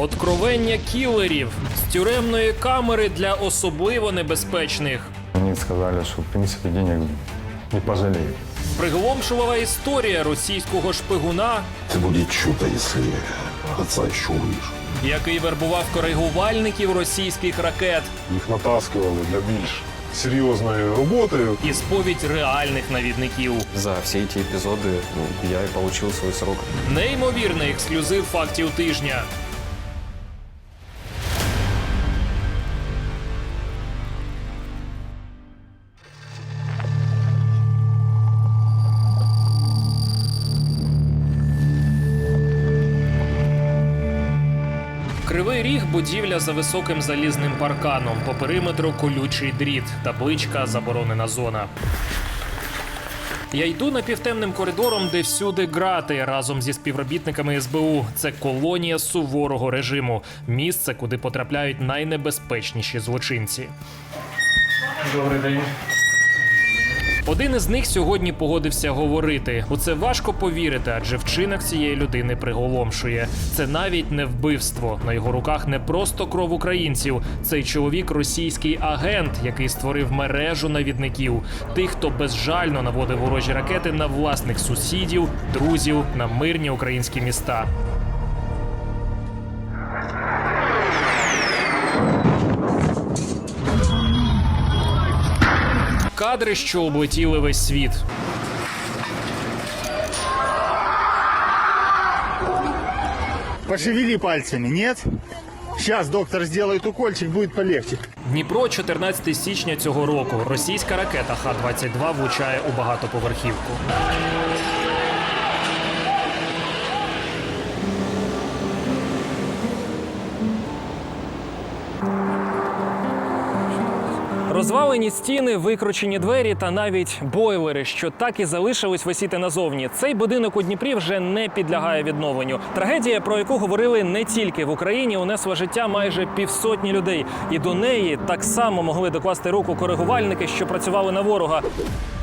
Откровення кілерів з тюремної камери для особливо небезпечних. Они сказали, что в принципе денег не пожалеют. Приголомшувала історія російського шпигуна, Это будет чудо, если отца еще увижу. який вербував коригувальників російських ракет, Їх натаскували для більш серйозної роботи. і сповідь реальних навідників. За все эти эпизоды ну, я и получил свой срок. Неймовірний ексклюзив фактів тижня. Ріг будівля за високим залізним парканом. По периметру колючий дріт, табличка заборонена зона. Я йду напівтемним коридором, де всюди грати разом зі співробітниками СБУ. Це колонія суворого режиму, місце, куди потрапляють найнебезпечніші злочинці. Добрий день. Один із них сьогодні погодився говорити. У це важко повірити, адже вчинок цієї людини приголомшує. Це навіть не вбивство. На його руках не просто кров українців. Цей чоловік російський агент, який створив мережу навідників, тих, хто безжально наводив ворожі ракети на власних сусідів, друзів, на мирні українські міста. Кадри, що облетіли весь світ. Пошевели пальцями, ні? Зараз доктор зробить укольчик, буде полегче. Дніпро, 14 січня цього року. Російська ракета Х-22 влучає у багатоповерхівку. Розвалені стіни, викручені двері та навіть бойлери, що так і залишились висіти назовні. Цей будинок у Дніпрі вже не підлягає відновленню. Трагедія, про яку говорили не тільки в Україні, унесла життя майже півсотні людей, і до неї так само могли докласти руку коригувальники, що працювали на ворога.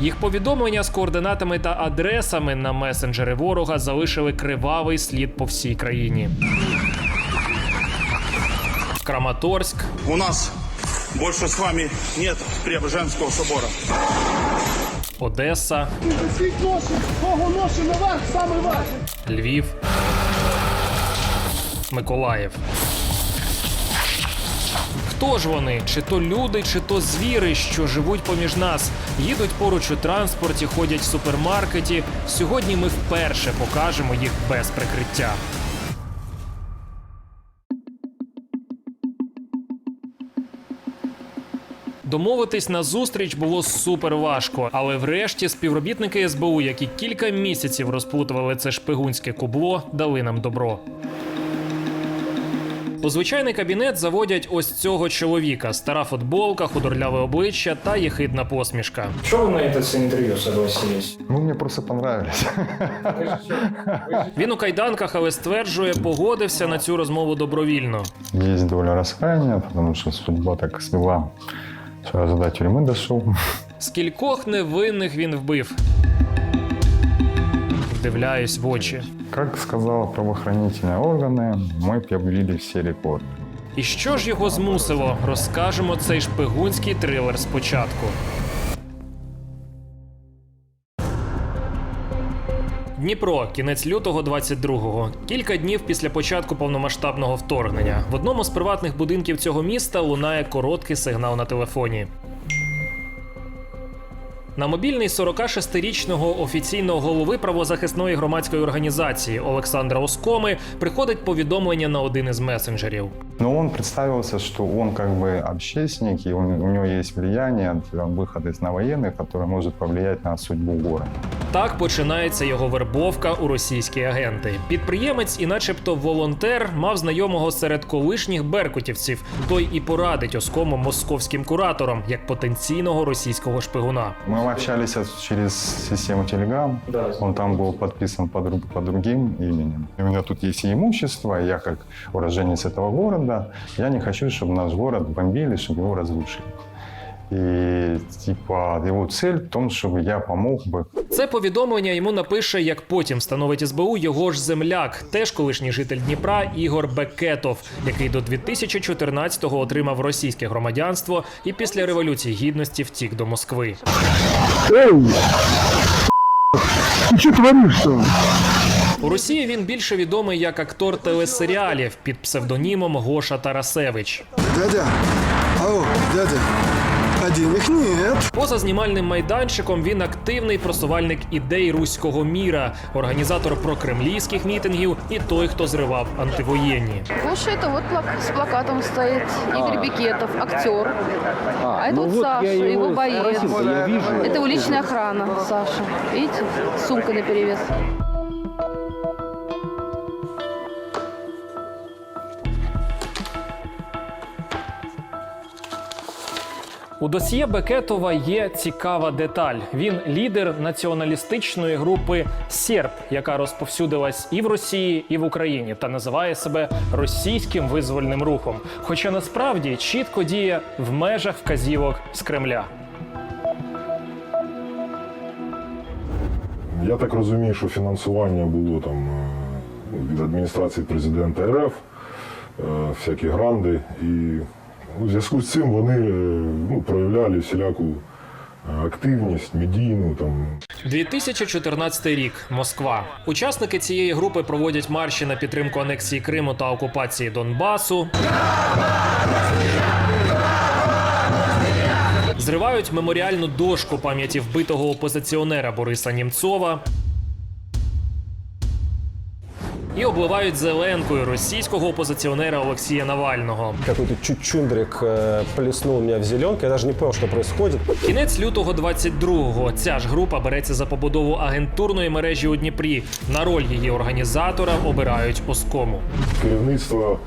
Їх повідомлення з координатами та адресами на месенджери ворога залишили кривавий слід по всій країні. Краматорськ, У нас больше с вами нет Преображенского собора. Одеса, Львів, Миколаїв. Хто ж вони? Чи то люди, чи то звіри, що живуть поміж нас, їдуть поруч у транспорті, ходять в супермаркеті. Сьогодні ми вперше покажемо їх без прикриття. Домовитись на зустріч було супер важко, але врешті співробітники СБУ, які кілька місяців розплутували це шпигунське кубло, дали нам добро. У звичайний кабінет заводять ось цього чоловіка: стара футболка, худорляве обличчя та єхидна посмішка. Что вы на это интервью согласились? Ну, мне просто понравились. Він у кайданках, але стверджує, погодився на цю розмову добровільно. Есть доля раскаяния, потому что судьба так свела, что я до тюрьмы дошел. Скількох невинних він вбив. Вдивляюсь в очі. Как сказал правоохранительные органы, мы побили все рекорды. І що ж його змусило? Розкажемо цей шпигунський трилер спочатку. Дніпро, кінець лютого 22-го. Кілька днів після початку повномасштабного вторгнення. В одному з приватних будинків цього міста лунає короткий сигнал на телефоні. На мобільний 46-річного офіційного голови правозахисної громадської організації Олександра Оскоми приходить повідомлення на один із месенджерів. Но он представился, что он как бы общественник, и он- у него есть влияние, он выход из на военных, который может повлиять на судьбу города. Так починається його вербовка у російські агенти. Підприємець, і начебто волонтер, мав знайомого серед колишніх беркутівців. Той і порадить оскому московським кураторам як потенційного російського шпигуна. Мы общались через систему Telegram. Да. Он там был подписан под, друг- под другим именем. И у меня тут есть и имущество, я как уроженец этого города, я не хочу, чтобы наш город бомбили, чтобы его разрушили. И типа его цель в том, чтобы я помог бы Це повідомлення йому напише, як потім встановить СБУ його ж земляк, теж колишній житель Дніпра Ігор Бекетов, який до 2014-го отримав російське громадянство і після революції гідності втік до Москви. У Росії він більше відомий як актор телесеріалів під псевдонімом Гоша Тарасевич. Дядя, ау, дядя, денег нет. Поза знімальним майданчиком він активний просувальник ідей руського міра, організатор прокремлівських мітингів і той, хто зривав антивоєнні. Гоша это вот плак- с плакатом стоит. Игорь Бекетов, актер. А, это вот Саша, его, боец. Это его личная охрана, Саша. Видите? С сумкой наперевес. У досьє Бекетова є цікава деталь. Він лідер націоналістичної групи Серб, яка розповсюдилась і в Росії, і в Україні, та називає себе російським визвольним рухом. Хоча насправді чітко діє в межах вказівок з Кремля. Я так розумію, що фінансування було там е, від адміністрації президента РФ, е, всякі гранди. І в зв'язку з цим вони е, ну, проявляли всіляку е, активність, медійну там 2014 рік. Москва. Учасники цієї групи проводять марші на підтримку анексії Криму та окупації Донбасу. Зривають меморіальну дошку пам'яті вбитого опозиціонера Бориса Німцова. І обливають зеленкою російського опозиціонера Олексія Навального. Какой-то чучундрик э, плеснул меня в зеленке. Я даже не понял, что происходит. Кінець лютого 22-го ця ж група береться за побудову агентурної мережі у Дніпрі. На роль її організатора обирають Оскому. керівництво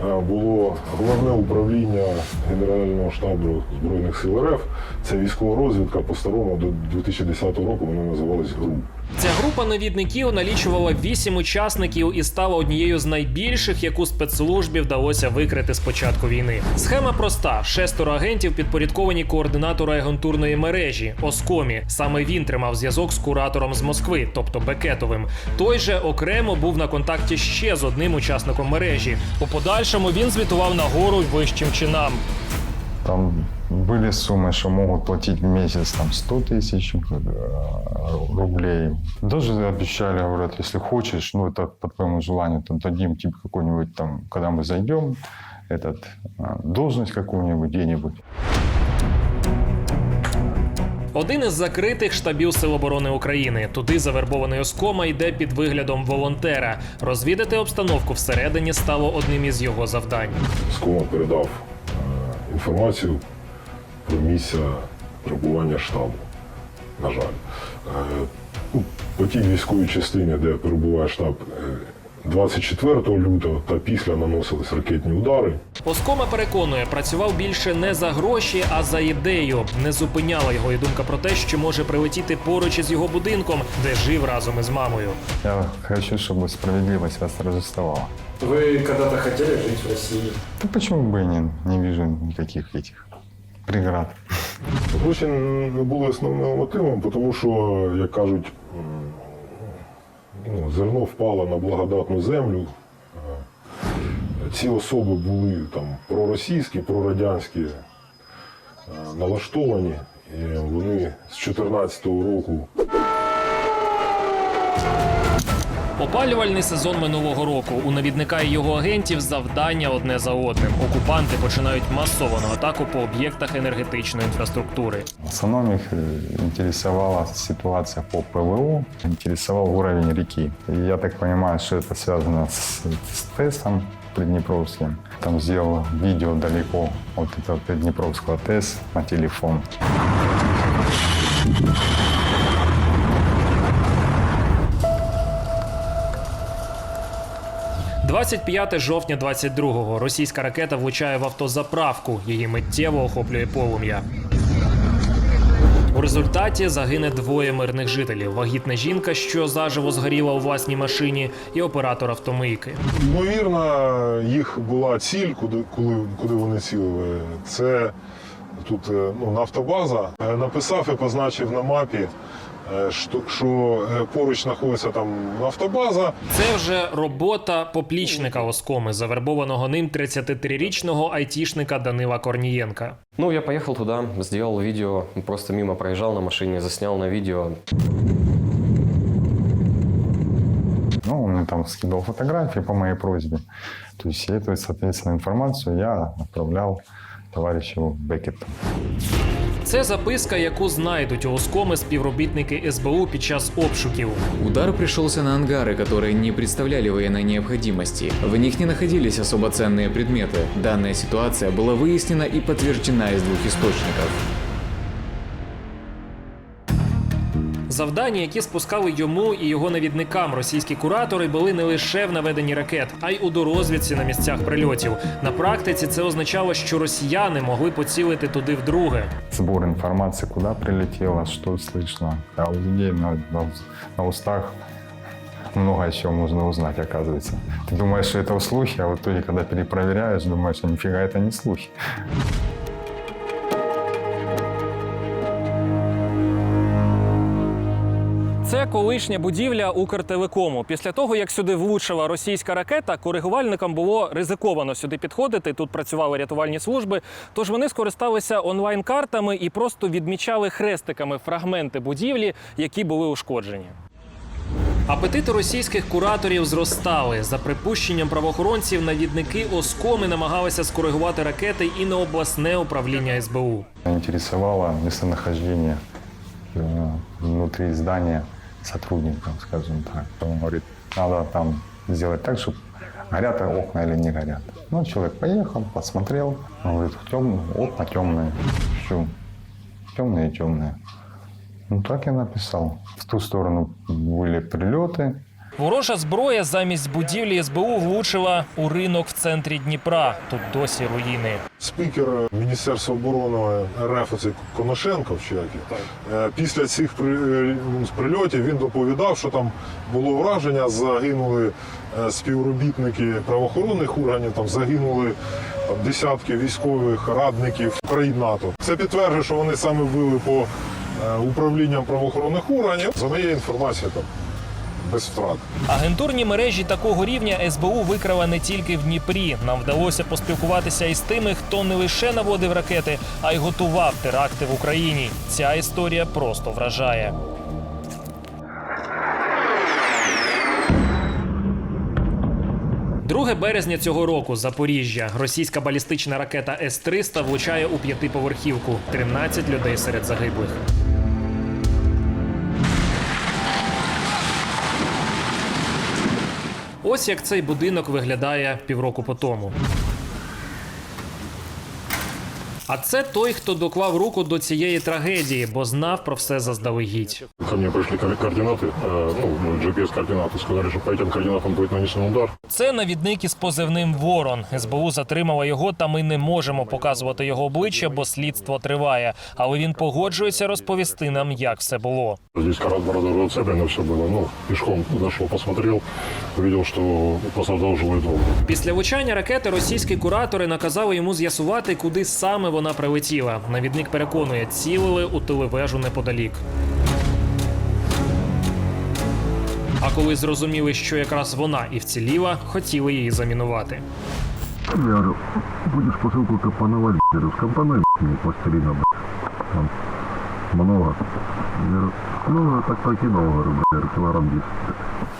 е, було головне управління Генерального штабу Збройних сил РФ. Це військова розвідка по-старому до 2010 року вона називалась ГРУ. Ця група навідників налічувала вісім учасників і стала однією з найбільших, яку спецслужбі вдалося викрити з початку війни. Схема проста: шестеро агентів підпорядковані координатору агентурної мережі Оскомі. Саме він тримав зв'язок з куратором з Москви, тобто Бекетовим. Той же окремо був на контакті ще з одним учасником мережі. У подальшому він звітував нагору й вищим чинам. Там были суммы, что могут платить в месяц там 100 тысяч э, рублей. Даже обещали, говорят, если хочешь, ну это по твоему желанию, то дадим тебе какой-нибудь там, когда мы зайдем, этот, э, должность какую-нибудь где-нибудь. Один із закритих штабів Сил оборони України. Туди завербований Оскома йде під виглядом волонтера. Розвідати обстановку всередині стало одним із його завдань. Скома передав е, інформацію про місця перебування штабу. На жаль, Е, ну, по тій військовій частині, де перебуває штаб, е, 24 лютого та після наносились ракетні удари. Оскома переконує, працював більше не за гроші, а за ідею. Не зупиняла його і думка про те, що може прилетіти поруч із його будинком, де жив разом із мамою. Я хочу, чтобы справедливость восторжествовала. Вы когда-то хотели жить в России? Ну почему бы и не, не вижу никаких этих преград. Гроші не були основним мотивом, тому що, як кажуть, м, ну, зерно впало на благодатну землю. Е, Ці особи були там проросійські, прорадянські е, налаштовані. І вони з 2014 року Опалювальний сезон минулого року. У навідника і його агентів завдання одне за одним. Окупанти починають масовану атаку по об'єктах енергетичної інфраструктури. В основном их э, интересовала ситуация по ПВО, интересовал уровень реки. И я так понимаю, что это связано с, с ТЭСом Приднепровским. Там сделал видео далеко от этого Приднепровского ТЭС на телефон. 25 жовтня 22-го. Російська ракета влучає в автозаправку. Її миттєво охоплює полум'я. У результаті загине двоє мирних жителів: вагітна жінка, що заживо згоріла у власній машині, і оператор автомийки. Ймовірно, їх була ціль, куди, коли, куди вони цілили. Це Тут е, ну, нафтобаза. Е, Написав і позначив на мапі, що, що е, поруч знаходиться там нафтобаза. Це вже робота поплічника Оскоми, завербованого ним 33-річного айтішника Данила Корнієнка. Ну, я поехал туда, сделал видео, просто мимо проезжал на машине, заснял на видео. Ну, он мне там скидывал фотографии по моей просьбе. То есть эту, соответственно, информацию я отправлял товарищу Беккету. Це записка, яку знайдуть у Оскоми співробітники СБУ під час обшуків. Удар пришелся на ангары, которые не представляли военной необходимости. В них не находились особо ценные предметы. Данная ситуация была выяснена и подтверждена из двух источников. Завдання, які спускали йому і його навідникам російські куратори, були не лише в наведенні ракет, а й у дорозвідці на місцях прильотів. На практиці це означало, що росіяни могли поцілити туди вдруге. Сбор информации, куда прилетело, что слышно. А у людей на, на, на устах много чего можно узнать, оказывается. Ты думаешь, что это слухи, а в итоге, когда перепроверяешь, думаешь, что нифига это не слухи. Це колишня будівля Укртелекому. Після того, як сюди влучила російська ракета, коригувальникам було ризиковано сюди підходити. Тут працювали рятувальні служби. Тож вони скористалися онлайн-картами і просто відмічали хрестиками фрагменти будівлі, які були ушкоджені. Апетити російських кураторів зростали. За припущенням правоохоронців, навідники Оскоми намагалися скоригувати ракети і на обласне управління СБУ. Интересовало местонахождение э, внутри здания сотрудников, скажем так. Он говорит, надо там сделать так, чтобы горят окна или не горят. Ну, человек поехал, посмотрел, он говорит, тем, окна темные, все, темные, темные. Ну, так я написал. В ту сторону были прилеты, Ворожа зброя замість будівлі СБУ влучила у ринок в центрі Дніпра. Тут досі руїни. Спікер Міністерства оборони РФ оцей Коношенков, чи як е, після цих е, прильотів він доповідав, що там було враження, загинули е, співробітники правоохоронних органів, там загинули там, десятки військових радників країн НАТО. Це підтверджує, що вони саме били по е, управлінням правоохоронних органів. За моєю інформацією, там без втрат. Агентурні мережі такого рівня СБУ викрала не тільки в Дніпрі. Нам вдалося поспілкуватися із тими, хто не лише наводив ракети, а й готував теракти в Україні. Ця історія просто вражає. Друге березня цього року Запоріжжя. Російська балістична ракета С-300 влучає у п'ятиповерхівку. 13 людей серед загиблих. Ось як цей будинок виглядає півроку по тому. А це той, хто доклав руку до цієї трагедії, бо знав про все заздалегідь. Ко мне пришли ко- координаты, э, ну, GPS-координаты, сказали, что по этим координатам будет нанесен удар. Це навідник із позивним Ворон. СБУ затримала його, та ми не можемо показувати його обличчя, бо слідство триває. Але він погоджується розповісти нам, як все було. Здесь карат бородового цеплено все было. Ну, пешком зашел, посмотрел, увидел, что пострадал жилой дом. Після влучання ракети російські куратори наказали йому з'ясувати, куди саме вона прилетіла. Навідник переконує, цілили у телевежу неподалік. А коли зрозуміли, що якраз вона і вціліла, хотіли її замінувати. Я говорю, будешь посылку капановать, скомпонуй мне пластилина, блядь. Там много. Я ну, так прокинул, говорю, блядь, килограмм 10.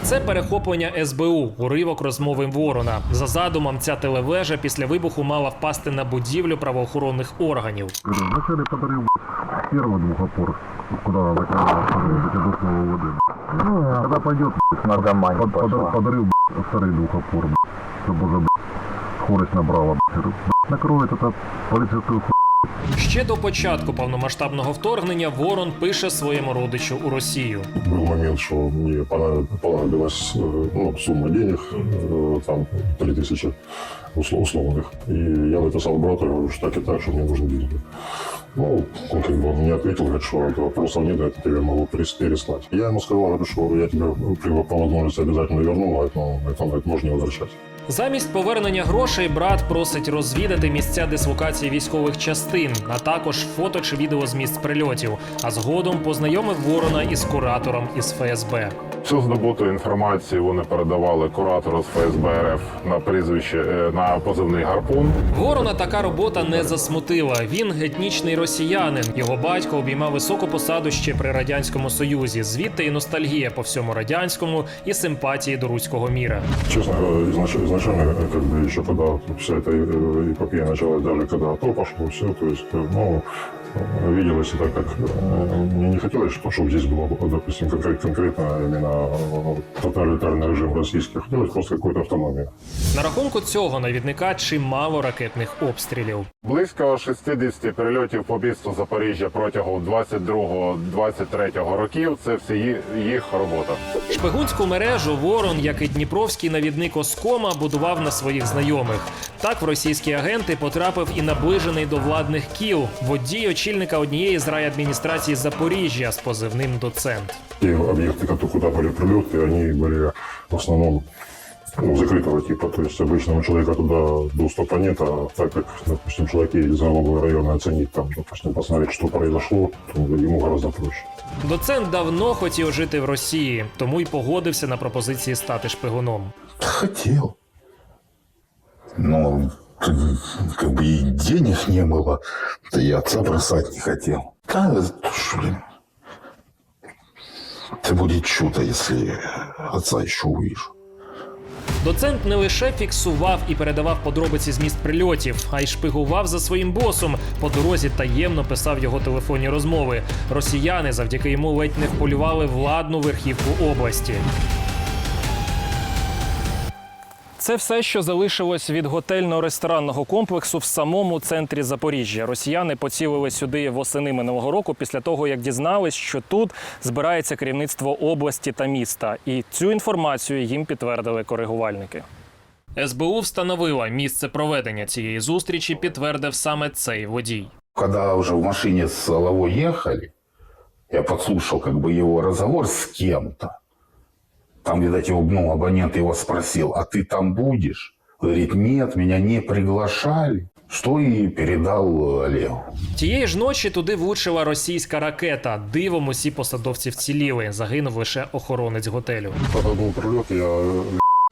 Це перехоплення СБУ, уривок розмови Ворона. За задумом, ця телевежа після вибуху мала впасти на будівлю правоохоронних органів. Говорю, вначале подарил, блядь, первый двухопор, куда закрывал, для душного воды. Ну, когда пойдет, блядь, под, подар- подарил, блядь, второй двухопор, блядь, чтобы уже, блядь, скорость набрала, блядь. Говорю, блядь, накроет это полицейскую ху... Ще до початку повномасштабного вторгнення Ворон пише своєму родичу у Росію. Был момент, что мне понадоб- понадобилась э, ну, сумма денег, э, там 3000 услов- условных. И я написал брату, говорю, что так и так, что мне нужны деньги. Ну, он как бы мне ответил, говорит, что это вопросов нет, я тебе могу перес- переслать. Я ему сказал, говорю, что я тебе при по возможности обязательно верну, а это, это, это можно не возвращать. Замість повернення грошей брат просить розвідати місця дислокації військових частин, а також фото чи відео з місць прильотів. А згодом познайомив ворона із куратором із ФСБ. Всю здобуту інформацію вони передавали куратору з ФСБ РФ на прізвище е, на позивний гарпун. Ворона така робота не засмутила. Він етнічний росіянин. Його батько обіймав високу посаду ще при радянському союзі. Звідти і ностальгія по всьому радянському, і симпатії до руського міра. Честно, э, изнач- изначально, э, как бы еще когда вся эта э, эпопея началась, даже когда то пошло, все, то есть, э, ну, э, виделось и так, как э, мне не хотелось, что- чтобы здесь было, допустим, конкрет- конкретно именно э, тоталитарный режим российский. Хотелось просто какой-то автономии. На рахунку цього навідника чимало ракетних обстрілів. Близько 60 перельотів по місту Запоріжжя протягом 22-23 років. Це всі ї- їх робота. Шпигунську мережу Ворон, як і дніпровський навідник Оскома, будував на своїх знайомих. Так в російські агенти потрапив і наближений до владних кіл водій очільника однієї з райадміністрацій Запоріжжя з позивним доцент. Те объекты, ко- куда были прилеты, они были в основном ну, закрытого типа. То есть обычному человека туда доступа нет, а так как, допустим, человек едет из налогового района оценить, там, допустим, посмотреть, что произошло, то ему гораздо проще. Доцент давно хотів жити в Росії, тому й погодився на пропозиції стати шпигуном. Хотел. Но как, как бы и денег не было, да и отца бросать не хотел. Да, это ж, блин, это будет чудо, если отца еще увижу. Доцент не лише фіксував і передавав подробиці з місць прильотів, а й шпигував за своїм босом. По дорозі таємно писав його телефонні розмови. Росіяни завдяки йому ледь не вполювали владну верхівку області. Це все, що залишилось від готельно-ресторанного комплексу в самому центрі Запоріжжя. Росіяни поцілили сюди восени минулого року після того, як дізнались, що тут збирається керівництво області та міста. І цю інформацію їм підтвердили коригувальники. СБУ встановила місце проведення цієї зустрічі, підтвердив саме цей водій. Когда уже в машине с Соловой ехали, я подслушал как бы его разговор с кем-то. Там, видать, его, ну, абонент его спросил, а ты там будешь? Говорит, нет, меня не приглашали. Что и передал э, Олегу. Тієї ж ночі туди влучила російська ракета. Дивом усі посадовці вціліли. Загинув лише охоронець готелю. Когда был прилет, я э,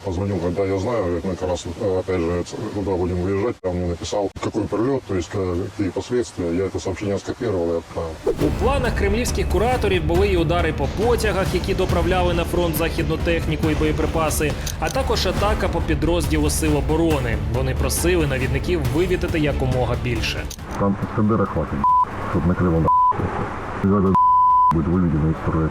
позвонил, когда я знаю, мы как раз, э, опять же, куда будем выезжать, он мне написал, какой прилет, то есть э, какие последствия. Я это сообщение скопировал и отправил. У планах кремлівських кураторів були й удари по потягах, які доправляли на фронт західну техніку і боєприпаси, а також атака по підрозділу сил оборони. Вони просили навідників вивітити якомога більше. Там Искандера хватит, чтобы накрыло на Будет строя.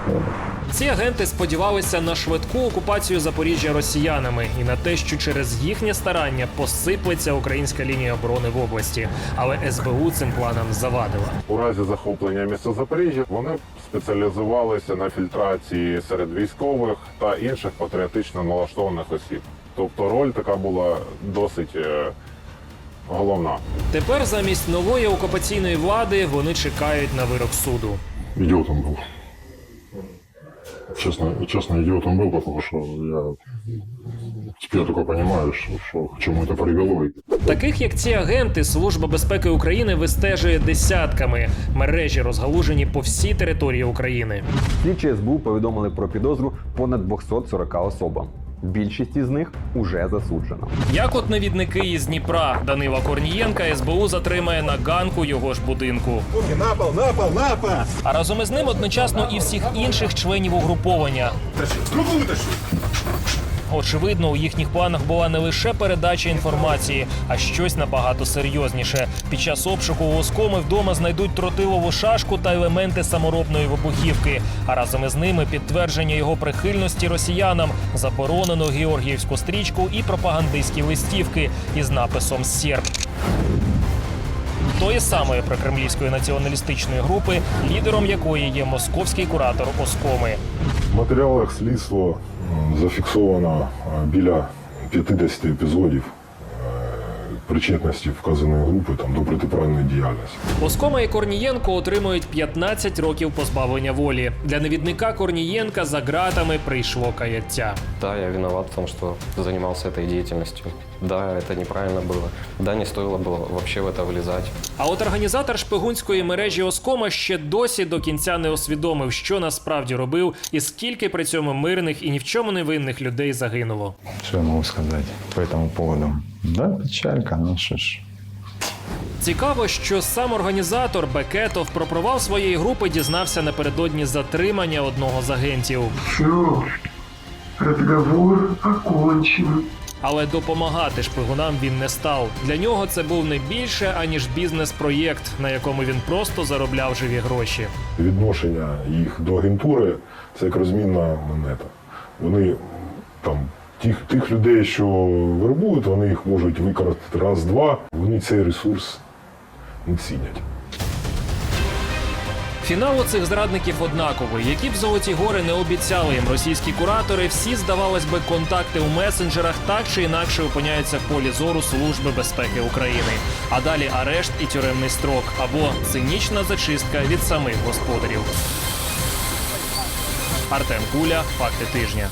Ці агенти сподівалися на швидку окупацію Запоріжжя росіянами і на те, що через їхнє старання посиплеться українська лінія оборони в області. Але СБУ цим планам завадила. У разі захоплення міста Запоріжжя вони спеціалізувалися на фільтрації серед військових та інших патріотично налаштованих осіб. Тобто роль така була досить е, головна. Тепер замість нової окупаційної влади вони чекають на вирок суду. Ідіотом був. Чесно, чесно, ідіотом був, тому що я тепер тільки розумію, що, що к чому це привело. Таких як ці агенти, Служба безпеки України вистежує десятками. Мережі розгалужені по всій території України. Слідчі СБУ повідомили про підозру понад 240 особам. Більшість із них уже засуджено. Як от навідники із Дніпра Данила Корнієнка СБУ затримає на ганку його ж будинку. Напал, напал, напал! А разом із ним одночасно і всіх інших членів угруповання. Сколько вытащил? Очевидно, у їхніх планах була не лише передача інформації, а щось набагато серйозніше. Під час обшуку у вдома знайдуть тротилову шашку та елементи саморобної вибухівки. А разом із ними підтвердження його прихильності росіянам, заборонену георгіївську стрічку і пропагандистські листівки із написом Серб. Тої самої прокремлівської націоналістичної групи, лідером якої є московський куратор Оскоми. В матеріалах слідства зафіксовано біля 50 епізодів причетності вказаної групи там, до протиправної діяльності. Оскома і Корнієнко отримують 15 років позбавлення волі. Для невідника Корнієнка за ґратами прийшло каяття. Да, я виноват в том, что занимался этой деятельностью. Да, это неправильно было. Да, не стоило было вообще в это влезать. А от організатор шпигунської мережі Оскома ще досі до кінця не усвідомив, що насправді робив, і скільки при цьому мирних і ні в чому не винних людей загинуло. Что я могу сказать по этому поводу? Да, печалька, ну что ж. Цікаво, що сам організатор Бекетов про провал своєї групи дізнався напередодні затримання одного з агентів. Все, разговор окончен. Але допомагати шпигунам він не став. Для нього це був не більше аніж бізнес-проєкт, на якому він просто заробляв живі гроші. Відношення їх до агентури це як розмінна монета. Вони там тих, тих людей, що вербують, вони їх можуть використати раз-два. Вони цей ресурс не цінять. Фінал у цих зрадників однаковий. Які б золоті гори не обіцяли їм російські куратори, всі, здавалось би, контакти у месенджерах так чи інакше опиняються в полі зору Служби безпеки України. А далі арешт і тюремний строк або цинічна зачистка від самих господарів. Артем Куля, факти тижня.